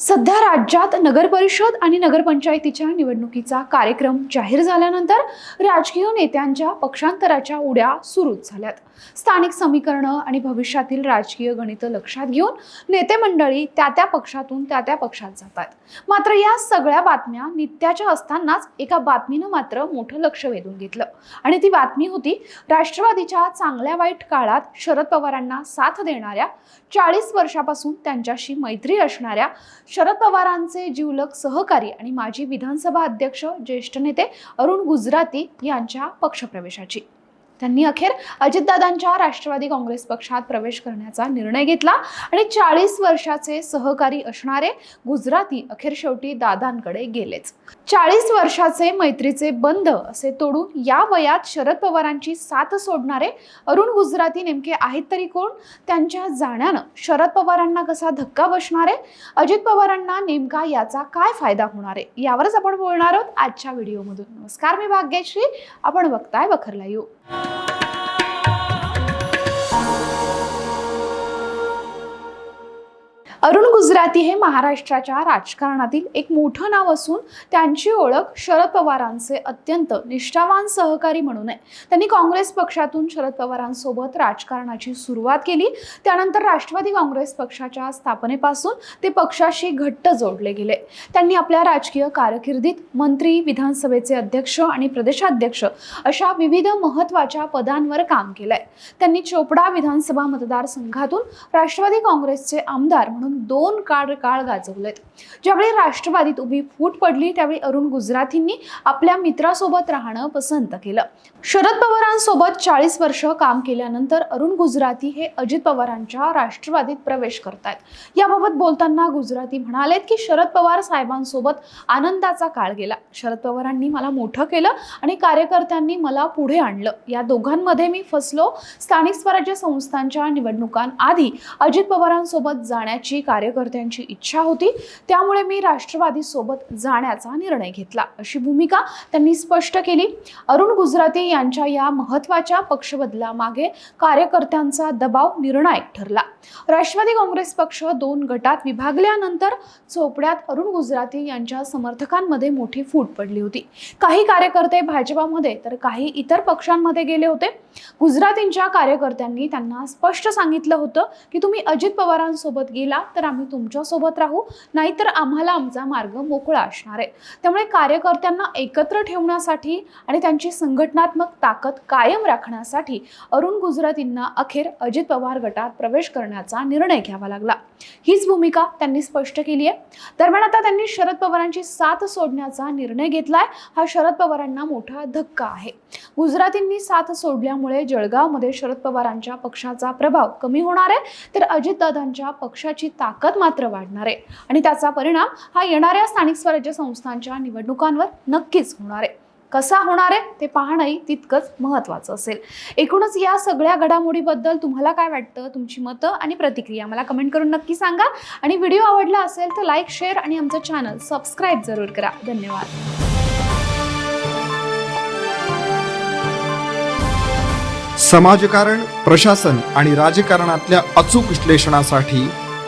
सध्या राज्यात नगरपरिषद आणि नगरपंचायतीच्या निवडणुकीचा कार्यक्रम जाहीर झाल्यानंतर राजकीय नेत्यांच्या पक्षांतराच्या उड्या सुरूच झाल्यात. स्थानिक समीकरणं आणि भविष्यातील राजकीय गणितं लक्षात घेऊन नेते मंडळी त्या त्या पक्षातून त्या त्या पक्षात जातात. मात्र या सगळ्या बातम्या नित्याच्या असतानाच एका बातमीनं मात्र मोठं लक्ष वेधून घेतलं. आणि ती बातमी होती राष्ट्रवादीच्या चांगल्या वाईट काळात शरद पवारांना साथ देणाऱ्या चाळीस वर्षापासून त्यांच्याशी मैत्री असणाऱ्या शरद पवारांचे जीवलग सहकारी आणि माजी विधानसभा अध्यक्ष ज्येष्ठ नेते अरुण गुजराती यांच्या पक्षप्रवेशाची. त्यांनी अखेर अजितदादांच्या राष्ट्रवादी काँग्रेस पक्षात प्रवेश करण्याचा निर्णय घेतला आणि चाळीस वर्षाचे सहकारी असणारे गुजराती अखेर शेवटी दादांकडे गेलेच. चाळीस वर्षाचे मैत्रीचे बंध असे तोडून या वयात शरद पवारांची साथ सोडणारे अरुण गुजराती नेमके आहेत तरी कोण? त्यांच्या जाण्यानं शरद पवारांना कसा धक्का बसणार? आहे अजित पवारांना नेमका याचा काय फायदा होणार? आहे यावरच आपण बोलणार आहोत आजच्या व्हिडिओमधून. नमस्कार मी भाग्यश्री. आपण बघताय बखरला येऊ अरुण गुजराती हे महाराष्ट्राच्या राजकारणातील एक मोठं नाव असून त्यांची ओळख शरद पवारांचे अत्यंत निष्ठावान सहकारी म्हणून आहे. त्यांनी काँग्रेस पक्षातून शरद पवारांसोबत राजकारणाची सुरुवात केली. त्यानंतर राष्ट्रवादी काँग्रेस पक्षाच्या स्थापनेपासून ते पक्षाशी घट्ट जोडले गेले. त्यांनी आपल्या राजकीय कारकिर्दीत मंत्री विधानसभेचे अध्यक्ष आणि प्रदेशाध्यक्ष अशा विविध महत्त्वाच्या पदांवर काम केलंय. त्यांनी चोपडा विधानसभा मतदारसंघातून राष्ट्रवादी काँग्रेसचे आमदार म्हणून दोन काळ काळ गाजवलेत ज्यावेळी राष्ट्रवादीत उभी फूट पडली त्यावेळी अरुण गुजरातींनी आपल्या मित्रासोबत राहणं पसंत केलं. शरद पवारांसोबत चाळीस वर्ष काम केल्यानंतर अरुण गुजराती हे अजित पवारांच्या राष्ट्रवादीत प्रवेश करतायत. याबाबत बोलताना गुजराती म्हणालेत की शरद पवार साहेबांसोबत आनंदाचा काळ गेला. शरद पवारांनी मला मोठं केलं आणि कार्यकर्त्यांनी मला पुढे आणलं. या दोघांमध्ये मी फसलो. स्थानिक स्वराज्य संस्थांच्या निवडणुकांआधी अजित पवारांसोबत जाण्याची कार्यकर्त्यांची इच्छा होती त्यामुळे मी राष्ट्रवादी सोबत जाण्याचा निर्णय घेतला. अशी भूमिका त्यांनी स्पष्ट केली. अरुण गुजराती यांच्या या महत्त्वाच्या पक्षबदलामागे कार्यकर्त्यांचा दबाव निर्णायक ठरला. राष्ट्रवादी काँग्रेस पक्ष दोन गटात विभागल्यानंतर चोपड्यात अरुण गुजराती यांच्या समर्थकांमध्ये मोठी फूट पडली होती. काही कार्यकर्ते भाजपामध्ये तर काही इतर पक्षांमध्ये गेले होते. गुजरातींच्या कार्यकर्त्यांनी त्यांना स्पष्ट सांगितलं होतं की तुम्ही अजित पवारांसोबत गेला तर आम्ही तुमच्यासोबत राहू नाहीतर आम्हाला आमचा मार्ग मोकळा असणार आहे. त्यामुळे कार्यकर्त्यांना एकत्र ठेवण्यासाठी आणि त्यांची संघटनात्मक ताकद कायम राखण्यासाठी अरुण गुजरातींना अखेर अजित पवार गटात प्रवेश करण्याचा निर्णय घ्यावा लागला. हीच भूमिका त्यांनी स्पष्ट केली आहे. दरम्यान आता त्यांनी शरद पवारांची साथ सोडण्याचा निर्णय घेतलाय. हा शरद पवारांना मोठा धक्का आहे. गुजरातींनी साथ सोडल्यामुळे जळगावमध्ये शरद पवारांच्या पक्षाचा प्रभाव कमी होणार आहे. तर अजितदादांच्या पक्षाची ताकद मात्र वाढणार आहे. आणि त्याचा परिणाम हा येणाऱ्या स्थानिक स्वराज्य संस्थांच्या निवडणुकांवर नक्कीच होणार आहे. कसा होणार आहे ते पाहणंही तितकंच महत्त्वाचं असेल. एकूणच या सगळ्या घडामोडीबद्दल तुम्हाला काय वाटतं? तुमची मतं आणि प्रतिक्रिया मला कमेंट करून नक्की सांगा. आणि व्हिडिओ आवडला असेल तर लाईक शेअर आणि आमचं चॅनल सबस्क्राईब जरूर करा. धन्यवाद. समाजकारण प्रशासन आणि राजकारणातल्या अचूक विश्लेषणासाठी